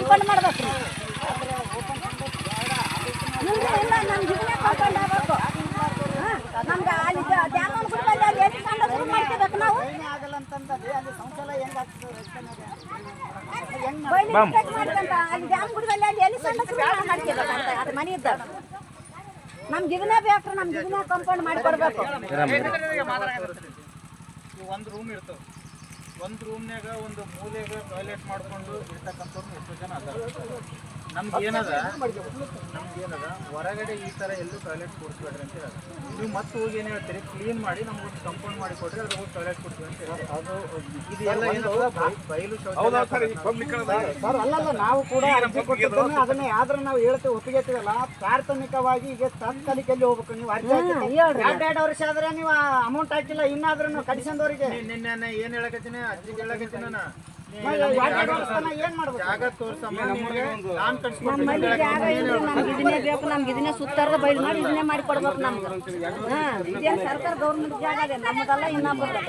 Compound ಮಾಡ್ಬೇಕು. ಇಲ್ಲ ಇಲ್ಲ ನಮ್ಗೆ ಇದನ್ನೇ ಕಂಪೌಂಡ್ ಆಗಬೇಕು ನಮ್ಗೆ ಅಲ್ಲಿ ದ್ಯಾಮನ್ ಗುಡ್ಡಲ್ಲಿ ಅಲ್ಲಿ ಎಲ್ಲಿ ಕಂಡ ಶುರು ಮಾಡ್ಕೋಬೇಕು ನಾವು? ಆಗಲ್ಲ ಅಂತಂದ್ರೆ ಅಲ್ಲಿ ಶೌಚಾಲಯ ಹೆಂಗಾಗ್ತದೆ ಬೈಲಿ ಅಲ್ಲಿ ಡ್ಯಾಮ್ ಎಲ್ಲಿ ಕಂಡ ಶುರು ಮಾಡ್ಕೋಬೇಕಂತ ಅದು ಮನೆ ಇದ್ದಾಗ. ನಮ್ಮ ಇದನ್ನೇ ಬೇಕು ನಮ್ಮ ಇದನ್ನೇ ಕಂಪೌಂಡ್ ಮಾಡಿಕೊಡ್ಬೇಕು ಒಂದು ರೂಮ್ ಇರ್ತವೆ. ಒಂದು ರೂಮ್ನಾಗ ಒಂದು ಮೂಲೆಗೆ ಟಾಯ್ಲೆಟ್ ಮಾಡ್ಕೊಂಡು ಇರ್ತಕ್ಕಂಥವ್ರು ಎಷ್ಟೋ ಜನ ಅದ ನಮ್ಗೆ ಏನದ ನಮ್ಗೆ ಏನದ? ಹೊರಗಡೆ ಈ ಥರ ಎಲ್ಲೂ ಟಾಯ್ಲೆಟ್ ಕೊಡ್ಸ್ಬೇಡ್ರಿ ಅಂತ ಹೇಳೋದು. ನೀವು ಮತ್ತೆ ಹೋಗಿ ಏನು ಹೇಳ್ತೀರಿ? ಕ್ಲೀನ್ ಮಾಡಿ ನಮ್ಗೆ ಒಂದು ಕಂಪೌಂಡ್ ಮಾಡಿ ಕೊಡ್ರಿ ಅದ್ರ ಹೋಗಿ ಟಾಯ್ಲೆಟ್ ಕೊಡ್ತೀವಿ ಅಂತ ಹೇಳಿ ಅದು ಇದೆಲ್ಲ ಏನು ಬಯಲು ಸರ್ ಅಲ್ಲಲ್ಲ ನಾವು ಕೂಡ ಅದನ್ನೇ ಆದ್ರೆ ನಾವು ಹೇಳ್ತೇವೆ ಒಪ್ಪಿಗೆತೀವಲ್ಲ ಪ್ರಾಥಮಿಕವಾಗಿ ಈಗ ತಾತ್ಕಾಲಿಕಲ್ಲಿ ಹೋಗ್ಬೇಕು ನೀವು ಅರ್ಜಿ ಎರಡ್ ಎರಡು ವರ್ಷ ಆದ್ರೆ ನೀವು ಅಮೌಂಟ್ ಹಾಕಿಲ್ಲ ಇನ್ನಾದ್ರೂ ಕಡಿಸಂದವರಿಗೆ ನಿನ್ನೆ ಏನು ಹೇಳಕತ್ತೀನಿ? ಅರ್ಜಿ ಹೇಳಕತ್ತೀನಿ ನಾನು. ಜಾಗ ತೋರ್ಸಮ್ಮ ನಿಮಗೆ ಇದನ್ನೇ ಬೇಕು ನಮ್ಗೆ ಇದನ್ನೇ ಸುತ್ತಾರದ ಬೈಲ್ ಮಾಡಿ ಇದನ್ನೇ ಮಾಡಿ ಕೊಡ್ಬೇಕು ನಮ್ಗೆ. ಹಾ ಇದೇನು ಸರ್ಕಾರ ಗೌರ್ಮೆಂಟ್ ಜಾಗ ಇದೆ ನಮ್ಮದಲ್ಲ ಇನ್ನೊಬ್ಬರು